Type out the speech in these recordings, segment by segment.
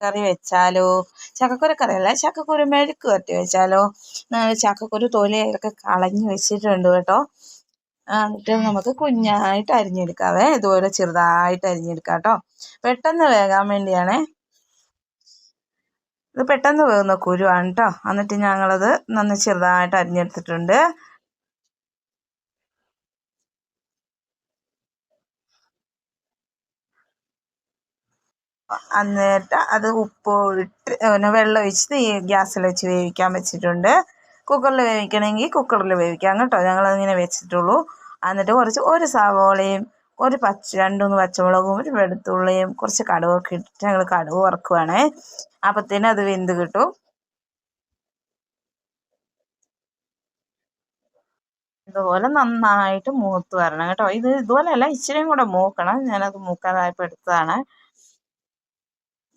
കറി വെച്ചാലോ? ചക്കക്കുര കറി അല്ല ചക്കക്കുരു മെഴുക്ക് വരട്ടി വെച്ചാലോ? ചക്കക്കുരു തൊലിയൊക്കെ കളഞ്ഞ് വെച്ചിട്ടുണ്ട് കേട്ടോ. എന്നിട്ട് നമുക്ക് കുഞ്ഞായിട്ട് അരിഞ്ഞെടുക്കാവേ. ഇതുപോലെ ചെറുതായിട്ട് അരിഞ്ഞെടുക്കാം കേട്ടോ. പെട്ടെന്ന് വേകാൻ വേണ്ടിയാണേ. ഇത് പെട്ടെന്ന് വേകുന്ന കുരുവാണ് കേട്ടോ. എന്നിട്ട് ഞങ്ങളത് നന്ന് ചെറുതായിട്ട് അരിഞ്ഞെടുത്തിട്ടുണ്ട്. എന്നിട്ട് അത് ഉപ്പ് ഇട്ട് പിന്നെ വെള്ളം ഒഴിച്ച് ഈ ഗ്യാസിൽ വെച്ച് വേവിക്കാൻ വെച്ചിട്ടുണ്ട്. കുക്കറിൽ വേവിക്കണമെങ്കിൽ കുക്കറിൽ വേവിക്കാം കേട്ടോ. ഞങ്ങളതിങ്ങനെ വെച്ചിട്ടുള്ളൂ. എന്നിട്ട് കുറച്ച് ഒരു സവോളയും ഒരു പച്ച രണ്ട് മൂന്ന് പച്ചമുളകും ഒരു വെളുത്തുള്ളിയും കുറച്ച് കടുകൊക്കെ ഇട്ടിട്ട് ഞങ്ങൾ കടുക് വറക്കുവാണേ. അപ്പത്തേനും അത് വെന്ത് കിട്ടും. ഇതുപോലെ നന്നായിട്ട് മൂത്ത് വരണം കേട്ടോ. ഇത് ഇതുപോലെ അല്ല ഇച്ചിരിയും കൂടെ മൂക്കണം. ഞാനത് മൂക്കാതായപ്പോൾ എടുത്തതാണ്.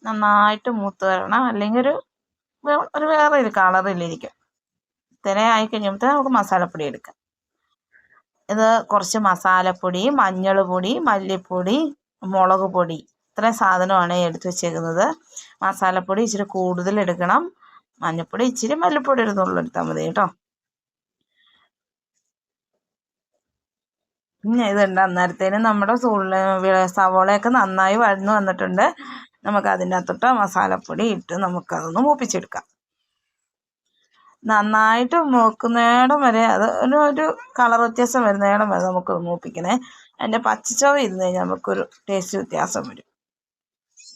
നന്നായിട്ട് മൂത്ത് വരണം. അല്ലെങ്കിൽ ഒരു ഒരു വേറെ ഒരു കളറിലിരിക്കും തിര ആയി കഴിയുമ്പോഴത്തേ നമുക്ക് മസാലപ്പൊടി എടുക്കാം. ഇത് കുറച്ച് മസാലപ്പൊടി മഞ്ഞൾ പൊടി മല്ലിപ്പൊടി മുളക് പൊടി ഇത്രയും സാധനമാണ് എടുത്തു വെച്ചേക്കുന്നത്. മസാലപ്പൊടി ഇച്ചിരി കൂടുതൽ എടുക്കണം. മഞ്ഞൾപ്പൊടി ഇച്ചിരി മല്ലിപ്പൊടി ഒരു എടുത്താൽ മതി കേട്ടോ. പിന്നെ ഇതുണ്ട്. അന്നേരത്തേനും നമ്മുടെ സവോളയൊക്കെ നന്നായി വഴന്നു വന്നിട്ടുണ്ട്. നമുക്ക് അതിന്റെ അകത്തോട്ട് മസാലപ്പൊടി ഇട്ട് നമുക്കതൊന്ന് മൂപ്പിച്ചെടുക്കാം. നന്നായിട്ട് മൂക്കുന്നിടം വരെ അത് ഒരു ഒരു കളർ വ്യത്യാസം വരുന്നിടം വരെ നമുക്ക് മൂപ്പിക്കണേ. അതിന്റെ പച്ചച്ചവ ഇരുന്ന് കഴിഞ്ഞാൽ നമുക്കൊരു ടേസ്റ്റ് വ്യത്യാസം വരും.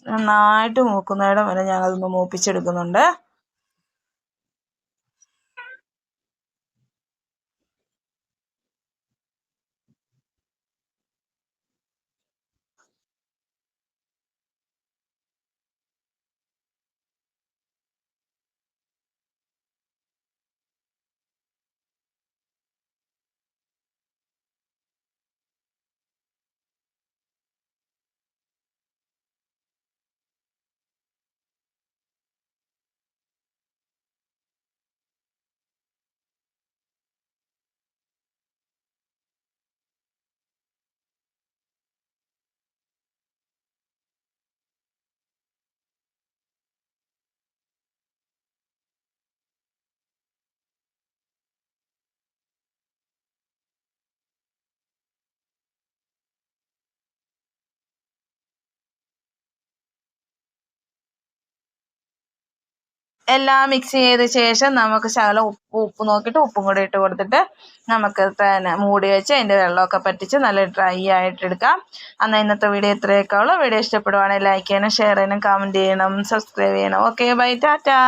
നന്നായിട്ട് മൂക്കുന്നിടം വരെ ഞാനതൊന്ന് മൂപ്പിച്ചെടുക്കുന്നുണ്ട്. എല്ലാം മിക്സ് ചെയ്ത ശേഷം നമുക്ക് ശകലം ഉപ്പ് ഉപ്പ് നോക്കിയിട്ട് ഉപ്പും കൂടി ഇട്ട് കൊടുത്തിട്ട് നമുക്ക് തന്നെ മൂടി വെച്ച് അതിന്റെ വെള്ളമൊക്കെ പറ്റിച്ച് നല്ല ഡ്രൈ ആയിട്ട് എടുക്കാം. എന്നാൽ ഇന്നത്തെ വീഡിയോ ഇത്രയൊക്കെ ഉള്ളൂ വീഡിയോ ഇഷ്ടപ്പെടുവാണെങ്കിൽ ലൈക്ക് ചെയ്യണം ഷെയർ ചെയ്യണം കമന്റ് ചെയ്യണം സബ്സ്ക്രൈബ് ചെയ്യണം. Okay bye tata.